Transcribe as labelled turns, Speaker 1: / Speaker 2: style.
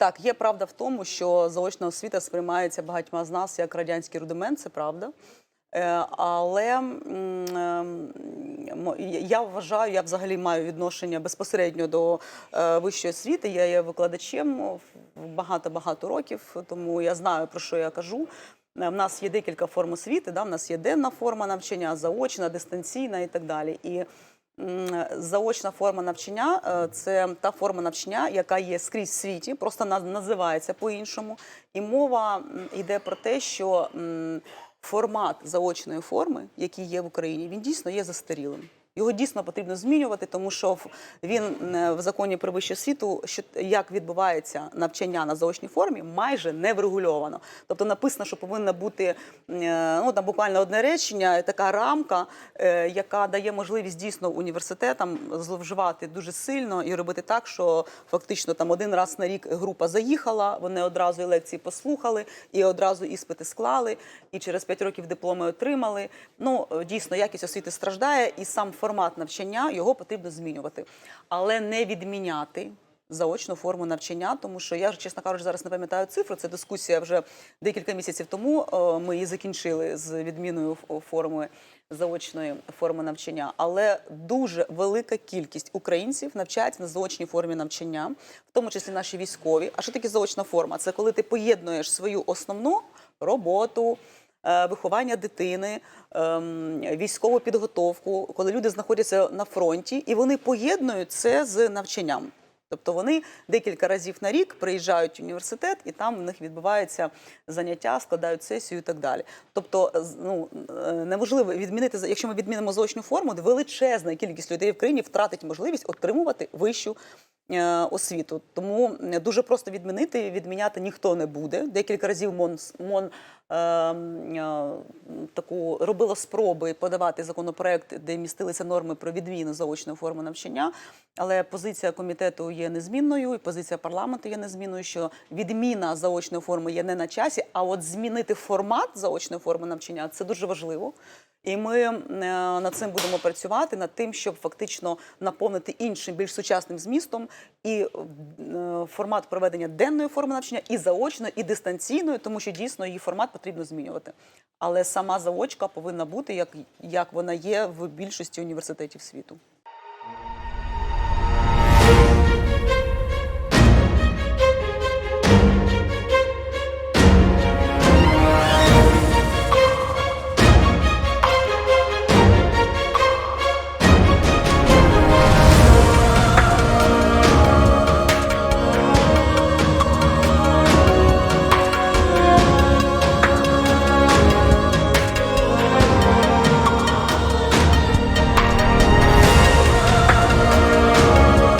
Speaker 1: Так, є правда в тому, що заочна освіта сприймається багатьма з нас як радянський рудимент, це правда. Е, Але ем, я вважаю, я взагалі маю відношення безпосередньо до е, вищої освіти. Я є викладачем багато-багато років, тому я знаю про що я кажу. Е, В нас є декілька форм освіти. Да? В нас є денна форма навчання, заочна, дистанційна і так далі. І заочна форма навчання е, це та форма навчання, яка є скрізь в світі, просто наз- називається по-іншому. І мова йде про те, що формат заочної форми, який є в Україні, він дійсно є застарілим. Його дійсно потрібно змінювати, тому що він е, в законі про вищу освіту, що як відбувається навчання на заочній формі, майже не врегульовано. Тобто написано, що повинна бути е, ну там буквально одне речення, така рамка, е, яка дає можливість дійсно університетам зловживати дуже сильно і робити так, що фактично там один раз на рік група заїхала, вони одразу і лекції послухали, і одразу іспити склали, і через 5 років дипломи отримали. Ну е, дійсно якість освіти страждає, і сам формат навчання його потрібно змінювати, але не відміняти. Заочну форму навчання, тому що я чесно кажучи, зараз не пам'ятаю цифру. Це дискусія вже декілька місяців тому. е, Ми її закінчили з відміною форми заочної форми навчання. Але дуже велика кількість українців навчається на заочній формі навчання, в тому числі наші військові. А що таке заочна форма? Це коли ти поєднуєш свою основну роботу. Е, Виховання дитини, ем, військову підготовку, коли люди знаходяться на фронті, і вони поєднують це з навчанням. Тобто вони декілька разів на рік приїжджають в університет, і там в них відбуваються заняття, складають сесію і так далі. Тобто, ну е, неможливо відмінити якщо ми відмінимо заочну форму, величезна кількість людей в країні втратить можливість отримувати вищу. Е, Освіту тому е, дуже просто відмінити, відміняти ніхто не буде. Декілька разів МОН, МОН е, е, таку робила спроби подавати законопроект, де містилися норми про відміну заочної форми навчання. Але позиція комітету є незмінною, і позиція парламенту є незмінною, що відміна заочної форми є не на часі, а от змінити формат заочної форми навчання це дуже важливо. І ми е, над цим будемо працювати над тим, щоб фактично наповнити іншим більш сучасним змістом і е, формат проведення денної форми навчання, і заочної, і дистанційної, тому що дійсно її формат потрібно змінювати. Але сама заочка повинна бути як, як вона є в більшості університетів світу.